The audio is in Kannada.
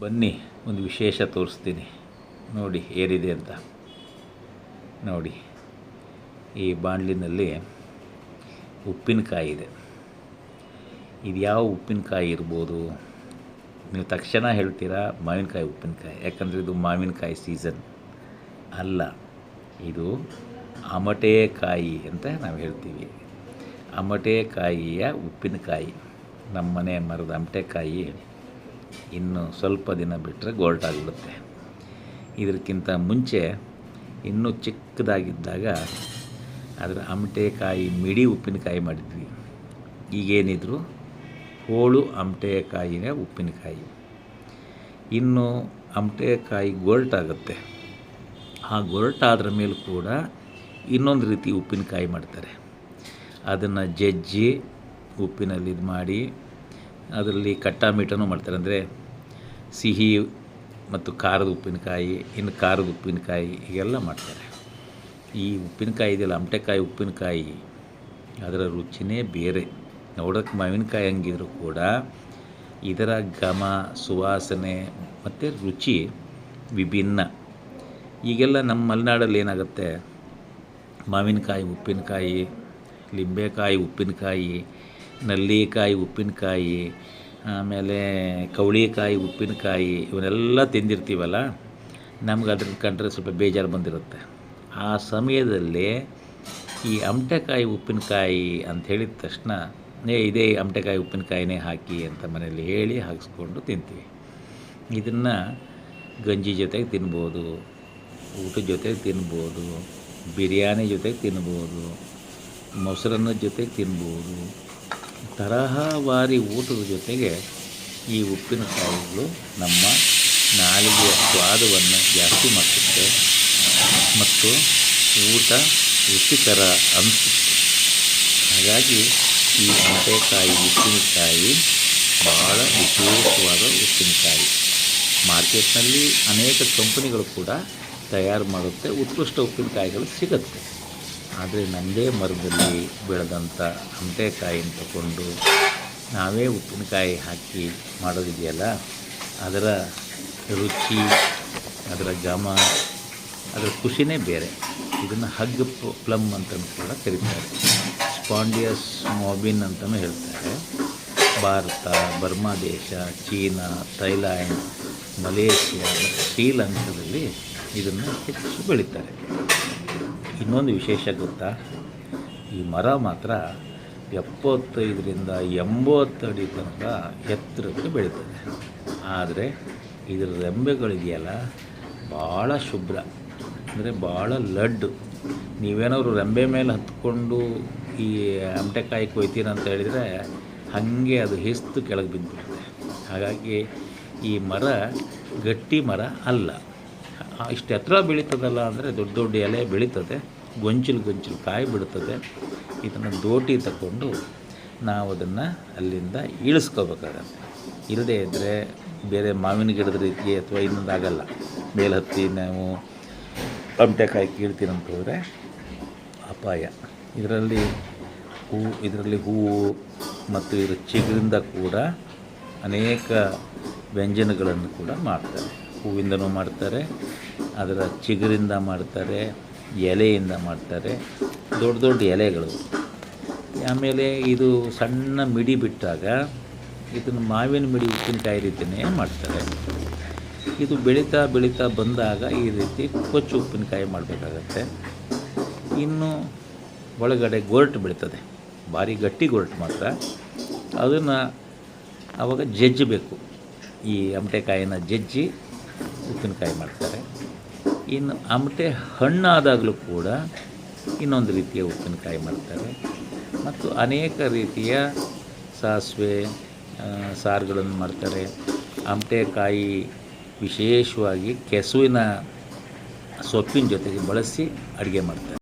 ಬನ್ನಿ, ಒಂದು ವಿಶೇಷ ತೋರಿಸ್ತೀನಿ. ನೋಡಿ, ಏರಿದೆ ಅಂತ. ನೋಡಿ, ಈ ಬಾಣಲಿನಲ್ಲಿ ಉಪ್ಪಿನಕಾಯಿ ಇದೆ. ಇದು ಯಾವ ಉಪ್ಪಿನಕಾಯಿ ಇರ್ಬೋದು? ನೀವು ತಕ್ಷಣ ಹೇಳ್ತೀರಾ, ಮಾವಿನಕಾಯಿ ಉಪ್ಪಿನಕಾಯಿ? ಯಾಕಂದರೆ ಇದು ಮಾವಿನಕಾಯಿ ಸೀಸನ್ ಅಲ್ಲ, ಇದು ಅಮಟೆಕಾಯಿ ಅಂತ ನಾವು ಹೇಳ್ತೀವಿ. ಅಮಟೆಕಾಯಿಯ ಉಪ್ಪಿನಕಾಯಿ. ನಮ್ಮ ಮನೆ ಮರದ ಅಮಟೆಕಾಯಿ ಇನ್ನು ಸ್ವಲ್ಪ ದಿನ ಬಿಟ್ಟರೆ ಗೋಲ್ಟ್ ಆಗಿಬಿಡುತ್ತೆ. ಇದಕ್ಕಿಂತ ಮುಂಚೆ ಇನ್ನೂ ಚಿಕ್ಕದಾಗಿದ್ದಾಗ ಅದರ ಅಮಟೆಕಾಯಿ, ಮಿಡಿ ಉಪ್ಪಿನಕಾಯಿ ಮಾಡಿದ್ವಿ. ಈಗೇನಿದ್ರು ಹೋಳು ಅಮಟೆಕಾಯಿನೇ ಉಪ್ಪಿನಕಾಯಿ. ಇನ್ನು ಅಮಟೆಕಾಯಿ ಗೊರಟಾಗುತ್ತೆ ಆ ಗೊರಟಾದ್ರ ಮೇಲೆ ಕೂಡ ಇನ್ನೊಂದು ರೀತಿ ಉಪ್ಪಿನಕಾಯಿ ಮಾಡ್ತಾರೆ. ಅದನ್ನು ಜಜ್ಜಿ ಉಪ್ಪಿನಲ್ಲಿ ಇದು ಮಾಡಿ ಅದರಲ್ಲಿ ಕಟ್ಟಾ ಮೀಟನೂ ಮಾಡ್ತಾರೆ. ಅಂದರೆ ಸಿಹಿ ಮತ್ತು ಖಾರದ ಉಪ್ಪಿನಕಾಯಿ, ಇನ್ನು ಖಾರದ ಉಪ್ಪಿನಕಾಯಿ ಹೀಗೆಲ್ಲ ಮಾಡ್ತಾರೆ. ಈ ಉಪ್ಪಿನಕಾಯಿ ಇದೆಯಲ್ಲ, ಅಮಟೆಕಾಯಿ ಉಪ್ಪಿನಕಾಯಿ, ಅದರ ರುಚಿನೇ ಬೇರೆ. ನೋಡೋಕ್ಕೆ ಮಾವಿನಕಾಯಿ ಹಂಗಿದ್ರು ಕೂಡ ಇದರ ಘಮ, ಸುವಾಸನೆ ಮತ್ತು ರುಚಿ ವಿಭಿನ್ನ. ಈಗೆಲ್ಲ ನಮ್ಮ ಮಲೆನಾಡಲ್ಲಿ ಏನಾಗುತ್ತೆ? ಮಾವಿನಕಾಯಿ, ಉಪ್ಪಿನಕಾಯಿ, ಲಿಂಬೆಕಾಯಿ, ಉಪ್ಪಿನಕಾಯಿ ನಲ್ಲಿಕಾಯಿ, ಉಪ್ಪಿನಕಾಯಿ, ಆಮೇಲೆ ಕವಳಿಕಾಯಿ, ಉಪ್ಪಿನಕಾಯಿ ಇವನ್ನೆಲ್ಲ ತಿಂದಿರ್ತೀವಲ್ಲ, ನಮ್ಗೆ ಅದ್ರ ಕಂಡ್ರೆ ಸ್ವಲ್ಪ ಬೇಜಾರು ಬಂದಿರುತ್ತೆ. ಆ ಸಮಯದಲ್ಲಿ ಈ ಅಮಟೆಕಾಯಿ, ಉಪ್ಪಿನಕಾಯಿ ಅಂತ ಹೇಳಿದ ತಕ್ಷಣ, ಏ, ಇದೇ ಅಮಟೆಕಾಯಿ, ಉಪ್ಪಿನಕಾಯಿನೇ ಹಾಕಿ ಅಂತ ಮನೆಯಲ್ಲಿ ಹೇಳಿ ಹಾಕಿಸ್ಕೊಂಡು ತಿಂತೀವಿ. ಇದನ್ನು ಗಂಜಿ ಜೊತೆಗೆ ತಿನ್ಬೋದು ಊಟದ ಜೊತೆಗೆ ತಿನ್ಬೋದು, ಬಿರಿಯಾನಿ ಜೊತೆಗೆ ತಿನ್ಬೋದು, ಮೊಸರನ್ನ ಜೊತೆಗೆ ತಿನ್ಬೋದು ತರಹವಾರಿ ಊಟದ ಜೊತೆಗೆ ಈ ಉಪ್ಪಿನಕಾಯಿಗಳು ನಮ್ಮ ನಾಲಿಗೆಯ ಸ್ವಾದವನ್ನು ಜಾಸ್ತಿ ಮಾಡುತ್ತೆ ಮತ್ತು ಊಟ ರುಚಿಕರ ಅನಿಸುತ್ತೆ. ಹಾಗಾಗಿ ಈ ಮೊಟ್ಟೆಕಾಯಿ ಉಪ್ಪಿನಕಾಯಿ ಭಾಳ ವಿಶೇಷವಾದ ಉಪ್ಪಿನಕಾಯಿ. ಮಾರ್ಕೆಟ್ನಲ್ಲಿ ಅನೇಕ ಕಂಪನಿಗಳು ಕೂಡ ತಯಾರು ಮಾಡುತ್ತೆ. ಉತ್ಕೃಷ್ಟ ಉಪ್ಪಿನಕಾಯಿಗಳು ಸಿಗುತ್ತೆ. ಆದರೆ ನಮ್ಮದೇ ಮರದಲ್ಲಿ ಬೆಳೆದಂಥ ಹಂತೆಕಾಯಿನ ತಗೊಂಡು ನಾವೇ ಉಪ್ಪಿನಕಾಯಿ ಹಾಕಿ ಮಾಡೋದಿದೆಯಲ್ಲ? ಅದರ ರುಚಿ, ಅದರ ಘಮ, ಅದರ ಖುಷಿನೇ ಬೇರೆ. ಇದನ್ನು ಹಗ್ ಪ್ಲಮ್ ಅಂತಲೂ ಕೂಡ ಕರೀತಾರೆ. ಸ್ಪಾಂಡಿಯಸ್ ಮೊಬಿನ್ ಅಂತಲೂ ಹೇಳ್ತಾರೆ. ಭಾರತ, ಬರ್ಮಾ ದೇಶ, ಚೀನಾ, ಥೈಲ್ಯಾಂಡ್, ಮಲೇಷಿಯಾ ಮತ್ತು ಶ್ರೀಲಂಕಾದಲ್ಲಿ ಇದನ್ನು ಹೆಚ್ಚು ಬೆಳೀತಾರೆ. ಇನ್ನೊಂದು ವಿಶೇಷ ಗೊತ್ತಾ? ಈ ಮರ ಮಾತ್ರ ಎಪ್ಪತ್ತೈದರಿಂದ ಎಂಬತ್ತು ಅಡಿ ತನಕ ಎತ್ತರಕ್ಕೆ ಬೆಳೀತದೆ. ಆದರೆ ಇದರ ರೆಂಬೆಗಳಿದೆಯಲ್ಲ, ಭಾಳ ಶುಭ್ರ, ಅಂದರೆ ಭಾಳ ಲಡ್ಡು. ನೀವೇನಾದ್ರು ರೆಂಬೆ ಮೇಲೆ ಹತ್ಕೊಂಡು ಈ ಅಮಟೆಕಾಯಿ ಕೊಯ್ತೀನಿ ಅಂತ ಹೇಳಿದರೆ ಹಾಗೆ ಅದು ಹಿಸ್ತು ಕೆಳಗೆ ಬಿದ್ದುಬಿಡುತ್ತೆ ಹಾಗಾಗಿ ಈ ಮರ ಗಟ್ಟಿ ಮರ ಅಲ್ಲ. ಇಷ್ಟು ಎತ್ತರ ಬೆಳೀತದಲ್ಲ ಅಂದರೆ ದೊಡ್ಡ ದೊಡ್ಡ ಎಲೆ ಬೆಳೀತದೆ. ಗೊಂಚಲು ಗೊಂಚಲು ಕಾಯಿ ಬಿಡ್ತದೆ. ಇದನ್ನು ದೋಟಿ ತಗೊಂಡು ನಾವು ಅದನ್ನು ಅಲ್ಲಿಂದ ಇಳಿಸ್ಕೋಬೇಕಾಗತ್ತೆ. ಇಲ್ಲದೇ ಇದ್ದರೆ ಬೇರೆ ಮಾವಿನ ಗಿಡದ ರೀತಿಗೆ ಅಥವಾ ಇನ್ನೊಂದು ಆಗಲ್ಲ. ಮೇಲೆ ಹತ್ತಿ ನಾವು ಅಂಟೆಕಾಯಿ ಕೀಳ್ತೀನಿ ಅಂತ ಹೋದರೆ ಅಪಾಯ. ಇದರಲ್ಲಿ ಹೂ, ಇದರಲ್ಲಿ ಹೂವು ಮತ್ತು ಇದರ ಚಿಗುರಿಂದ ಕೂಡ ಅನೇಕ ವ್ಯಂಜನಗಳನ್ನು ಕೂಡ ಮಾಡ್ತಾರೆ. ಹೂವಿಂದನೂ ಮಾಡ್ತಾರೆ, ಅದರ ಚಿಗುರಿಂದ ಮಾಡ್ತಾರೆ, ಎಲೆಯಿಂದ ಮಾಡ್ತಾರೆ, ದೊಡ್ಡ ದೊಡ್ಡ ಎಲೆಗಳು. ಆಮೇಲೆ ಇದು ಸಣ್ಣ ಮಿಡಿ ಬಿಟ್ಟಾಗ ಇದನ್ನು ಮಾವಿನ ಮಿಡಿ ಉಪ್ಪಿನಕಾಯಿ ರೀತಿಯೇ ಮಾಡ್ತಾರೆ. ಇದು ಬೆಳೀತಾ ಬೆಳೀತಾ ಬಂದಾಗ ಈ ರೀತಿ ಕೊಚ್ಚು ಉಪ್ಪಿನಕಾಯಿ ಮಾಡಬೇಕಾಗತ್ತೆ. ಇನ್ನು ಒಳಗಡೆ ಗೊರಟು ಬೆಳೀತದೆ, ಭಾರಿ ಗಟ್ಟಿ ಗೊರಟು ಮಾತ್ರ. ಅದನ್ನು ಆವಾಗ ಜಜ್ಜಬೇಕು. ಈ ಅಮಟೆಕಾಯಿನ ಜಜ್ಜಿ ಉಪ್ಪಿನಕಾಯಿ ಮಾಡ್ತಾರೆ. ಇನ್ನು ಅಮಟೆ ಹಣ್ಣಾದಾಗಲೂ ಕೂಡ ಇನ್ನೊಂದು ರೀತಿಯ ಉಪ್ಪಿನಕಾಯಿ ಮಾಡ್ತಾರೆ. ಮತ್ತು ಅನೇಕ ರೀತಿಯ ಸಾಸಿವೆ ಸಾರುಗಳನ್ನು ಮಾಡ್ತಾರೆ. ಅಮಟೆಕಾಯಿ ವಿಶೇಷವಾಗಿ ಕೆಸುವಿನ ಸೊಪ್ಪಿನ ಜೊತೆಗೆ ಬಳಸಿ ಅಡುಗೆ ಮಾಡ್ತಾರೆ.